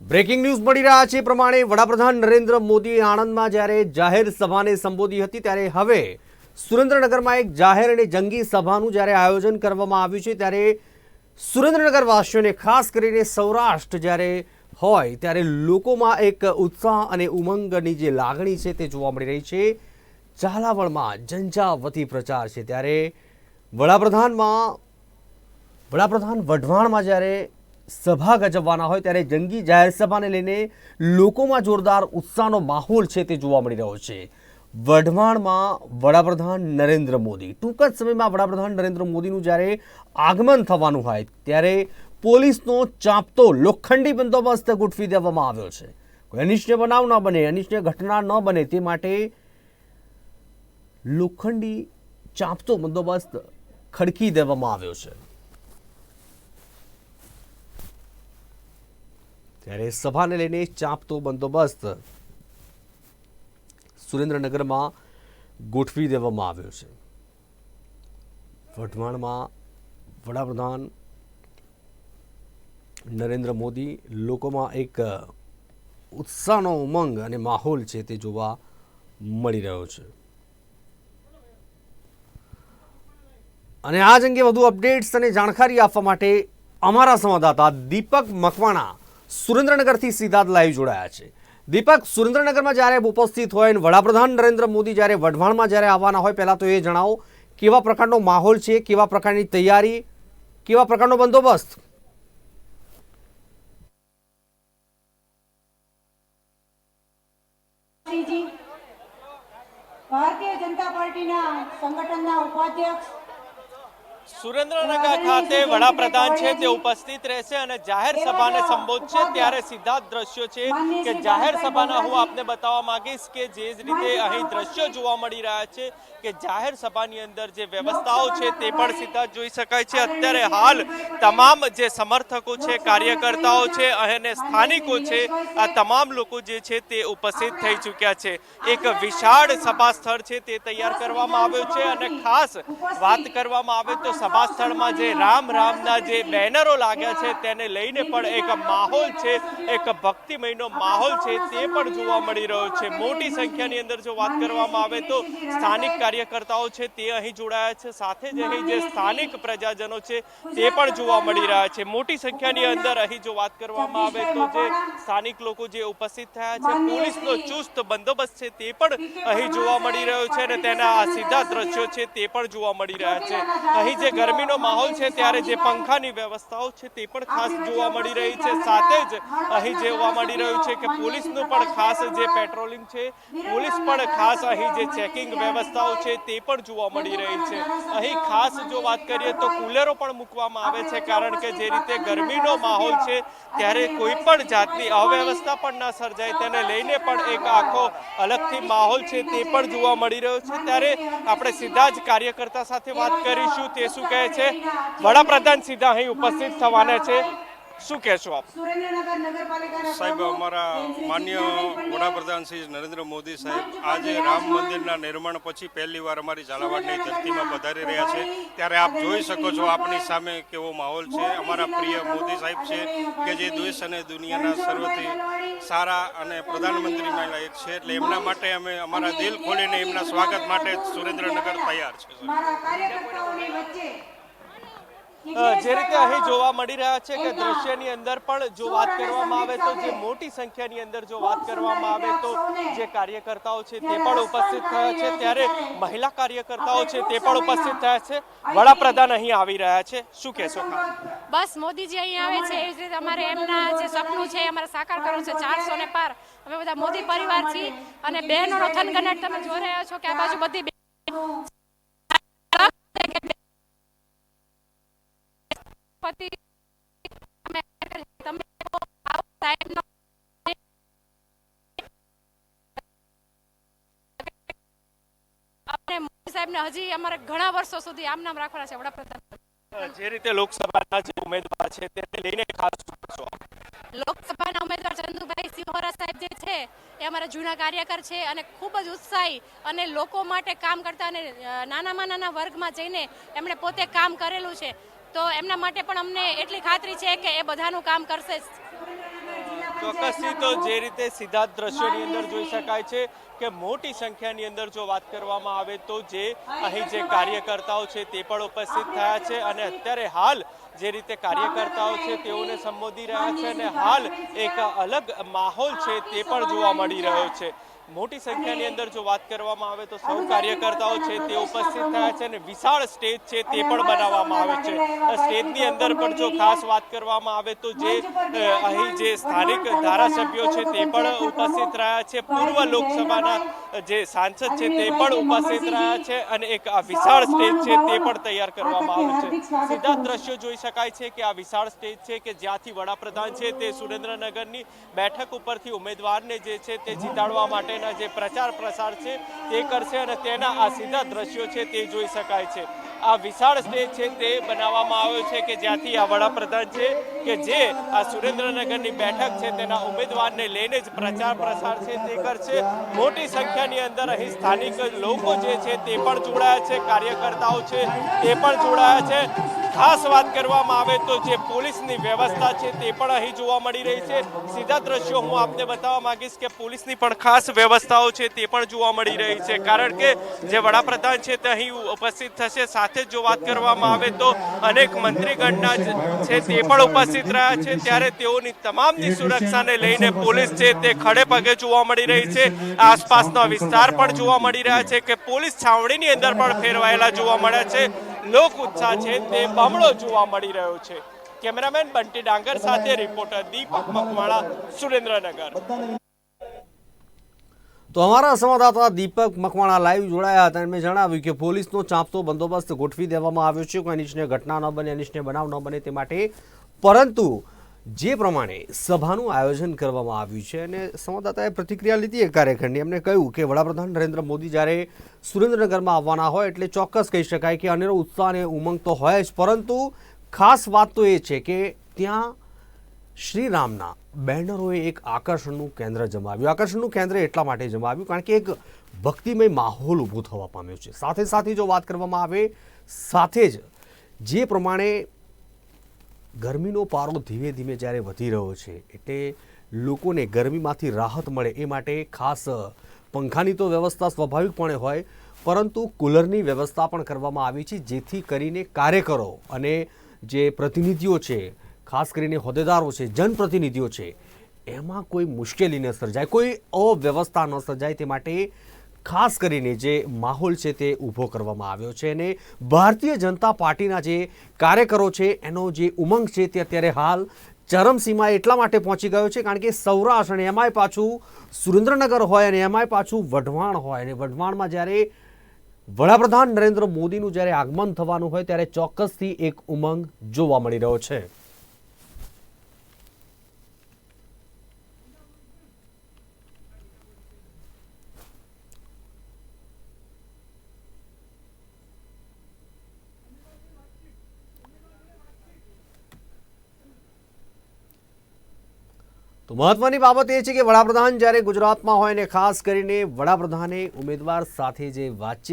Breaking news મળી રહ્યા છે પ્રમાણે વડાપ્રધાન નરેન્દ્ર મોદીએ આણંદમાં જ્યારે જાહેર સભાને સંબોધી હતી ત્યારે હવે સુરેન્દ્રનગરમાં એક જાહેર અને જંગી સભાનું જ્યારે આયોજન કરવામાં આવ્યું છે ત્યારે સુરેન્દ્રનગરવાસીઓને ખાસ કરીને સૌરાષ્ટ્ર જ્યારે હોય ત્યારે લોકોમાં એક ઉત્સાહ અને ઉમંગની જે લાગણી છે તે જોવા મળી રહી છે. ઝાલાવાડમાં ઝંઝાવતી પ્રચાર છે ત્યારે વડાપ્રધાનમાં, વડાપ્રધાન વઢવાણમાં જ્યારે સભા ગજવવાના હોય ત્યારે જંગી જાહેર સભાને લઈને લોકોમાં જોરદાર ઉત્સાહનો માહોલ છે તે જોવા મળી રહ્યો છે. વઢવાણમાં વડાપ્રધાન નરેન્દ્ર મોદી. ટૂંક જ સમયમાં વડાપ્રધાન નરેન્દ્ર મોદીનું જ્યારે આગમન થવાનું હોય ત્યારે પોલીસનો ચાંપતો લોખંડી બંદોબસ્ત ગોઠવી દેવામાં આવ્યો છે. કોઈ અનિષ્ટ બનાવ ન બને અનિષ્ટ ઘટના ન બને તે માટે લોખંડી ચાંપતો બંદોબસ્ત ખડકી દેવામાં આવ્યો છે. ત્યારે સભાને લઈને ચાંપતો બંદોબસ્ત સુરેન્દ્રનગરમાં ગોઠવી દેવામાં આવ્યો છે. વઢવાણમાં વડાપ્રધાન નરેન્દ્ર મોદી લોકોમાં એક ઉત્સાહનો ઉમંગ અને માહોલ છે તે જોવા મળી રહ્યો છે. અને આ જ અંગે વધુ અપડેટ્સ અને જાણકારી આપવા માટે અમારા સંવાદદાતા દીપક મકવાણા સુરેન્દ્રનગરથી સીધા લાઈવ જોડાયા છે. દીપક, સુરેન્દ્રનગરમાં જ્યારે ઉપસ્થિત હોય અને વડાપ્રધાન નરેન્દ્ર મોદી જ્યારે વઢવાણમાં જ્યારે આવવાના હોય, પહેલાં તો એ જણાવો, કેવા પ્રકારનો માહોલ છે, કેવા પ્રકારની તૈયારી, કેવા પ્રકારનો બંદોબસ્ત? ભારતીય જનતા પાર્ટીના સંગઠનના ઉપાધ્યક્ષ સુરેન્દ્રનગર ખાતે વડાપ્રધાન છે તે ઉપસ્થિત રહેશે અને જાહેર સભાને સંબોધશે ત્યારે સીધા દ્રશ્યો છે કે જાહેર સભાના હું આપને બતાવવા માંગીશ કે જે જ રીતે અહીં દ્રશ્યો જોવા મળી રહ્યા છે કે જાહેર સભાની અંદર જે વ્યવસ્થાઓ છે તે પણ સીધા જોઈ શકાય છે. અત્યારે હાલ તમામ જે સમર્થકો છે, કાર્યકર્તાઓ છે અને સ્થાનિકો છે, આ તમામ લોકો જે છે તે ઉપસ્થિત થઈ ચૂક્યા છે. એક વિશાળ સભા સ્થળ છે તે તૈયાર કરવામાં આવ્યો છે અને ખાસ વાત કરવામાં આવે તો સભા સ્થળમાં જે રામ રામના જે બેનરો લાગ્યા છે તેને લઈને પણ એક માહોલ છે, એક ભક્તિમયનો માહોલ છે, તે પણ જોવા મળી રહ્યો છે. મોટી સંખ્યાની અંદર જો વાત કરવામાં આવે તો સ્થાનિક કાર્યકર્તાઓ છે તે અહીં જોડાયા છે. સાથે જ અહીં જે સ્થાનિક પ્રજાજનો છે તે પણ જોવા મળી રહ્યા છે. મોટી સંખ્યાની અંદર અહીં જો વાત કરવામાં આવે તો જે સ્થાનિક લોકો જે ઉપસ્થિત થયા છે, પોલીસનો ચુસ્ત બંદોબસ્ત છે તે પણ અહીં જોવા મળી રહ્યો છે અને તેના આ સીધા દ્રશ્યો છે તે પણ જોવા મળી રહ્યા છે. અહીં જે ગરમીનો માહોલ છે ત્યારે જે પંખાની વ્યવસ્થાઓ છે તે પણ ખાસ જોવા મળી રહી છે. સાથે જ અહીં જોવા મળી રહ્યું છે કે પોલીસનું પણ ખાસ જે પેટ્રોલિંગ છે, પોલીસ પણ ખાસ અહીં જે ચેકિંગ વ્યવસ્થાઓ છે તે પણ જોવા મળી રહી છે. અહીં ખાસ જો વાત કરીએ તો કુલરો પણ મૂકવામાં આવે છે, કારણ કે જે રીતે ગરમીનો માહોલ છે ત્યારે કોઈ પણ જાતની અવ્યવસ્થા પણ ના સર્જાય. તેને લઈને પણ એક આખો અલગથી માહોલ છે તે પણ જોવા મળી રહ્યો છે. ત્યારે આપણે સીધા જ કાર્યકર્તા સાથે વાત કરીશું. તે શું કહે છે? વડાપ્રધાન સીધા અહીં ઉપસ્થિત થવાના છે. શું કહેશો આપ? સુરેન્દ્રનગર સાહેબ અમારા માન્ય વડાપ્રધાન શ્રી નરેન્દ્ર મોદી સાહેબ આજે રામ મંદિરના નિર્માણ પછી પહેલી વાર અમારી ઝાલાવાડની ધરતીમાં પધારી રહ્યા છે. ત્યારે આપ જોઈ શકો છો આપની સામે કેવો માહોલ છે. અમારા પ્રિય મોદી સાહેબ છે કે જે દેશ અને દુનિયાના સર્વથી સારા અને પ્રધાનમંત્રીમાં એક છે એટલે એમના માટે અમે અમારા દિલ ખોલીને એમના સ્વાગત માટે સુરેન્દ્રનગર તૈયાર છે જે રીતે અહીં જોવા મળી રહ્યા છે કે દ્રશ્યની અંદર પણ જો વાત કરવામાં આવે તો જે મોટી સંખ્યાની અંદર જો વાત કરવામાં આવે તો જે કાર્યકર્તાઓ છે તે પણ ઉપસ્થિત થયા છે ત્યારે મહિલા કાર્યકર્તાઓ છે તે પણ ઉપસ્થિત થયા છે. વડાપ્રધાન અહીં આવી રહ્યા છે. શું કહેશો બસ મોદીજી અહીં આવે છે. એવી રીતે અમારે એમના જે સપનું છે એ અમારે સાકાર કરવું છે ચારસો ને પાર. અમે બધા મોદી પરિવાર છીએ અને બહેનોનો થનગનાટ તમે જોઈ રહ્યા છો કે આ બાજુ બધી અમે તમે સાહેબનો સાહેબને હજી અમારે ઘણા વર્ષો સુધી આમ નામ રાખવાના છે વડાપ્રધાન. જે રીતે લોકસભાના જે ઉમેદવાર છે તેને લઈને ખાસ શું કહેશો આપ? લોકસભાના ઉમેદવાર ચંદુભાઈ સિંહોરા સાહેબ જે છે એ અમારા જૂના કાર્યકર છે અને ખૂબ જ ઉત્સાહી અને લોકો માટે કામ કરતા અને નાનામાં નાના વર્ગમાં જઈને એમણે પોતે કામ કરેલું છે. તો એમના માટે પણ અમને એટલી ખાતરી છે કે એ બધાનું કામ કરશે જ. ચોક્કસથી તો જે રીતે સીધા દ્રશ્યોની અંદર જોઈ શકાય છે કે મોટી સંખ્યાની અંદર જો વાત કરવામાં આવે તો જે અહીં જે કાર્યકર્તાઓ છે તે પણ ઉપસ્થિત થયા છે અને અત્યારે હાલ જે રીતે કાર્યકર્તાઓ છે તેઓને સંબોધી રહ્યા છે અને હાલ એક અલગ માહોલ છે તે પણ જોવા મળી રહ્યો છે. મોટી સંખ્યાની અંદર જો વાત કરવામાં આવે તો સૌ કાર્યકર્તાઓ છે તે ઉપસ્થિત થયા છે અને વિશાળ સ્ટેજ છે તે પણ બનાવવામાં આવે છે. સ્ટેજની અંદર પણ જો ખાસ વાત કરવામાં આવે તો જે અહીં જે સ્થાનિક ધારાસભ્યો છે તે પણ ઉપસ્થિત રહ્યા છે. પૂર્વ લોકસભાના જે સાંસદ છે તે પણ ઉપસ્થિત રહ્યા છે અને એક આ વિશાળ સ્ટેજ છે તે પણ તૈયાર કરવામાં આવ્યું છે. સીધા દ્રશ્યો જોઈ શકાય છે કે આ વિશાળ સ્ટેજ છે કે જ્યાંથી વડાપ્રધાન છે તે સુરેન્દ્રનગરની બેઠક ઉપરથી ઉમેદવારને જે છે તે જીતાડવા માટેના જે પ્રચાર પ્રસાર છે તે કરશે અને તેના આ સીધા દ્રશ્યો છે તે જોઈ શકાય છે. આ વિશાળ સ્ટેજ છે તે બનાવવામાં આવ્યો છે કે જ્યાંથી આ વડાપ્રધાન છે કે જે આ સુરેન્દ્રનગરની બેઠક છે તેના ઉમેદવારને લઈને જ પ્રચાર પ્રસાર છે, તે કરશે. મોટી સંખ્યાની અંદર અહીં સ્થાનિક લોકો જે છે તે પણ જોડાયા છે, કાર્યકર્તાઓ છે તે પણ જોડાયા છે. ખાસ વાત કરવામાં આવે તો જે પોલીસની વ્યવસ્થા છે તે પણ અહીં જોવા મળી રહી છે. સીધા દ્રશ્યો હું આપને બતાવવા માંગીશ કે પોલીસની પણ ખાસ વ્યવસ્થાઓ છે તે પણ જોવા મળી રહી છે. કારણ કે જે વડાપ્રધાન છે તે અહીં ઉપસ્થિત થશે, સાથે જ જો વાત કરવામાં આવે તો અનેક મંત્રીગણના છે તે પણ ઉપસ્થિત રહ્યા છે. ત્યારે તેઓની તમામની સુરક્ષાને લઈને પોલીસ છે તે ખડે પગે જોવા મળી રહી છે. આસપાસનો વિસ્તાર પણ જોવા મળી રહ્યા છે કે પોલીસ છાવણીની અંદર પણ ફેરવાયેલા જોવા મળ્યા છે. લોક ઉત્સાહ છે તે બમણો જોવા મળી રહ્યો છે. કેમેરામેન બંટી ડાંગર સાથે રિપોર્ટર દીપક મકવાણા, સુરેન્દ્રનગર. તો અમારા સંવાદદાતા દીપક મકવાણા લાઈવ જોડાયા હતા અને મેં જણાવ્યું કે પોલીસનો ચાંપતો બંદોબસ્ત ગોઠવી દેવામાં આવ્યો છે. કોઈ અનિચ્છનીય ઘટના ન બને, અનિચ્છનીય બનાવ ન બને તે માટે. પરંતુ જે પ્રમાણે સભાનું આયોજન કરવામાં આવ્યું છે અને સંવાદદાતાએ પ્રતિક્રિયા લીધી એક કાર્યક્રમની. એમને કહ્યું કે વડાપ્રધાન નરેન્દ્ર મોદી જ્યારે સુરેન્દ્રનગરમાં આવવાના હોય એટલે ચોક્કસ કહી શકાય કે અનેરો ઉત્સાહ અને ઉમંગ તો હોય જ. પરંતુ ખાસ વાત તો એ છે કે ત્યાં શ્રીરામના બેનરોએ એક આકર્ષણનું કેન્દ્ર જમાવ્યું. આકર્ષણનું કેન્દ્ર એટલા માટે જમાવ્યું કારણ કે એક ભક્તિમય માહોલ ઊભો થવા પામ્યો છે. સાથે સાથે જો વાત કરવામાં આવે, સાથે જ જે પ્રમાણે ગરમીનો પારો ધીમે ધીમે જ્યારે વધી રહ્યો છે, એટલે લોકોને ગરમીમાંથી રાહત મળે એ માટે ખાસ પંખાની તો વ્યવસ્થા સ્વાભાવિકપણે હોય, પરંતુ કુલરની વ્યવસ્થા પણ કરવામાં આવી છે, જેથી કરીને કાર્યકરો અને જે પ્રતિનિધિઓ છે ખાસ કરીને હોદ્દેદારો છે, જનપ્રતિનિધિઓ છે, એમાં કોઈ મુશ્કેલી ન સર્જાય, કોઈ અવ્યવસ્થા ન સર્જાય તે માટે ખાસ કરીને જે માહોલ છે તે ઊભો કરવામાં આવ્યો છે અને ભારતીય જનતા પાર્ટીના જે કાર્યકરો છે, એનો જે ઉમંગ છે તે અત્યારે હાલ ચરમસીમા એટલા માટે પહોંચી ગયો છે કારણ કે સૌરાષ્ટ્ર અને એમાંય પાછું સુરેન્દ્રનગર હોય અને એમાંય પાછું વઢવાણ હોય અને વઢવાણમાં જ્યારે વડાપ્રધાન નરેન્દ્ર મોદીનું જ્યારે આગમન થવાનું હોય ત્યારે ચોક્કસથી એક ઉમંગ જોવા મળી રહ્યો છે. તો મહત્વની બાબત એ છે કે વડાપ્રધાન જ્યારે ગુજરાતમાં હોય ને ખાસ કરીને વડાપ્રધાને ઉમેદવાર સાથે જે વાતચીત